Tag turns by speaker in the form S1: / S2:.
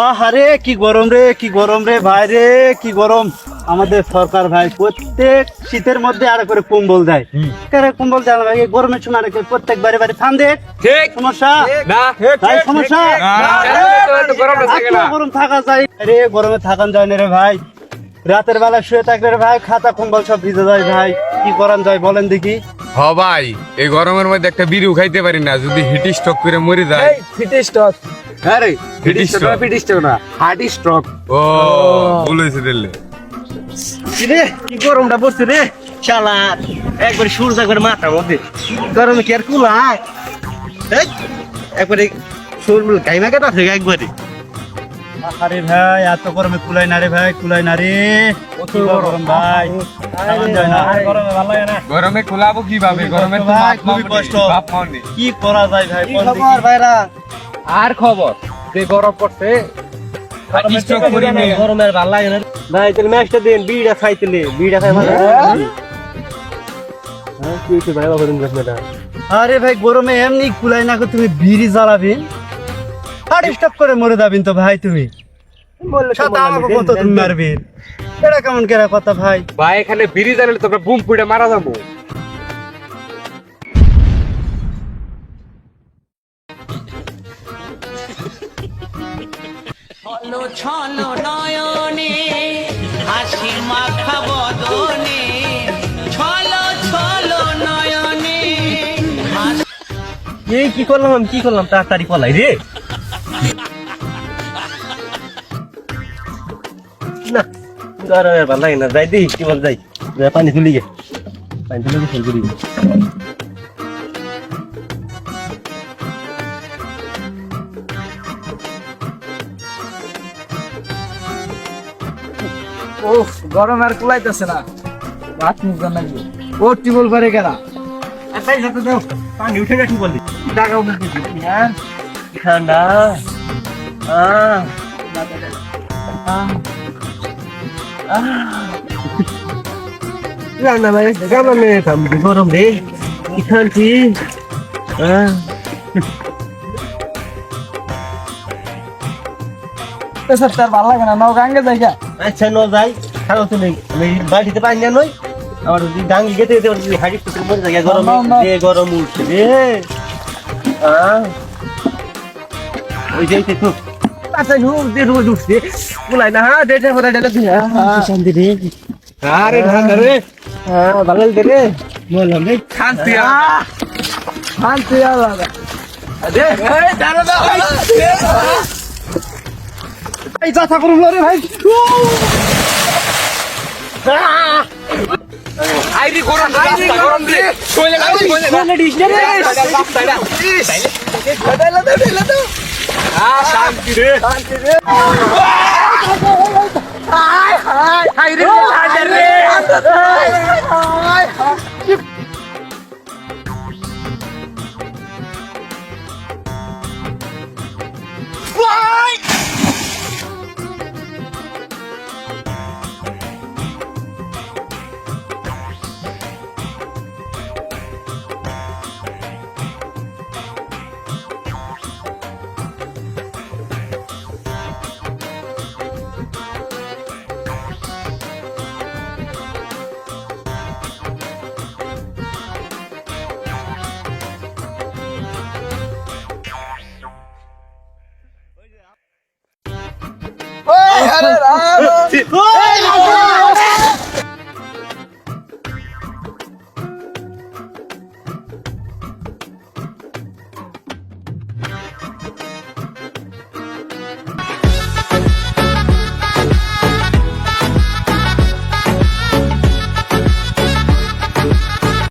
S1: আহারে কি গরম রে কি গরম রে ভাই রে কি গরম। আমাদের সরকার ভাই প্রত্যেক শীতের মধ্যে আর করে কম্বল দেয়। কম্বল দেয় ভাই গরমের সময় আর প্রত্যেক বারে বারে ফান
S2: ঠিক।
S1: সমস্যা?
S2: না।
S1: ভাই সমস্যা? গরম থাকা যায় রে গরমে থাকান যায় না রে ভাই। রাতের বেলা শুয়ে থাকলে রে ভাই খাতা কম্বল সব ভিজে যায় ভাই। কি করান যায় বলেন দেখি।
S3: হ ভাই এই গরমের মধ্যে একটা বিড়িও খাইতে পারি না যদি হিট স্ট্রোক করে মরে যায়।
S2: এই ফিট স্টক আরে fit
S3: Heat
S2: stock
S3: stroke.
S2: Fit stock না হার্ড স্ট্রোক।
S3: ও ভুল হয়েছে দিল্লি
S4: কি রে কি গরমটা পড়ছে রে? শালা একবার সূর্য একবার মাথার মধ্যে গরমে কি আর কুলায়? এই, একবারে সুর গাইমা কাটা থেকে একবারে।
S1: আরে ভাই এত গরমে কুলাই না রে ভাই কুলাই না রে। গরম ভাই।
S3: গরমে খোলাবো কীভাবে? গরমে
S1: ভাই, খুবই কষ্ট। কি করা যায় ভাই।
S4: খবর ভাইরা?
S2: আর খবর? যে গরম পড়ছে
S4: গরমের ভালো লাগে না ভাই তাহলে ম্যাচটা দিন বিড়া খাইতেলে বিড়া খাই ভালো হ্যাঁ? না
S1: আরে ভাই গরমে এমনি কুলাই না করে তুমি বিড়ি জ্বালাবি। হার্ট স্টপ করে মরে যাবেন তো ভাই তুমি।
S4: বললে
S1: সাথে আমাকে কত তুমি মারবি এটা কেমন কেরা কথা ভাই?
S2: ভাই এখানে বিড়ি জানলে তোমরা বুম পুড়ে মারা যাব।
S5: ছলো ছলো নয়নে হাসি মাখা বদনে ছলো ছলো নয়নে
S4: এই কি করলাম আমি? কি করলাম? তাড়াতাড়ি পলাই রে। না গরমের ভালো লাগে না। যাই দিই কি বল যাই। পানি তুলি গে। পানি তুলি ফেল করি।
S2: ওহ গরম আর কুলাইতেছে না। ভাত মুখ জান লাগবে। ও টিবল পারে কেনা
S4: তাই সাথে দাও। পানি উঠে গেছি বলি।
S2: টাকা মুখ হ্যাঁ?
S4: ঠান্ডা। আহ। না না ভাই গামা মে থাম গরম রে কি শান্তি আহ
S2: স্যার তার ভালো লাগে না নাও গাঙ্গে যাই
S4: আচ্ছা ন যাই খাও তুমি বাড়িতে পানি না নই আমার যদি ডাঙ্গি গেতে গেতে যদি হাড়ি ফুটে মরে যায় গরম। রে গরম উঠছে রে ওই যে তো আচ্ছা রোজ দে রোজ উঠছে বলাই না হ্যাঁ দেড়টা করে ডেলে দিই শান্তি রে
S2: আরে ঠান্ডা রে
S4: হ্যাঁ ভালো লাগে রে বললাম রে
S2: শান্তি শান্তি আলাদা
S1: এই যাতা করুন রে ভাই
S2: আইরি গরম আইরি গরম রে কইলে না কইলে না রাস্তাটা দাইলা দাও দাইলা দাও আ শান্তি রে শান্তি রে রে হাই রে Oh!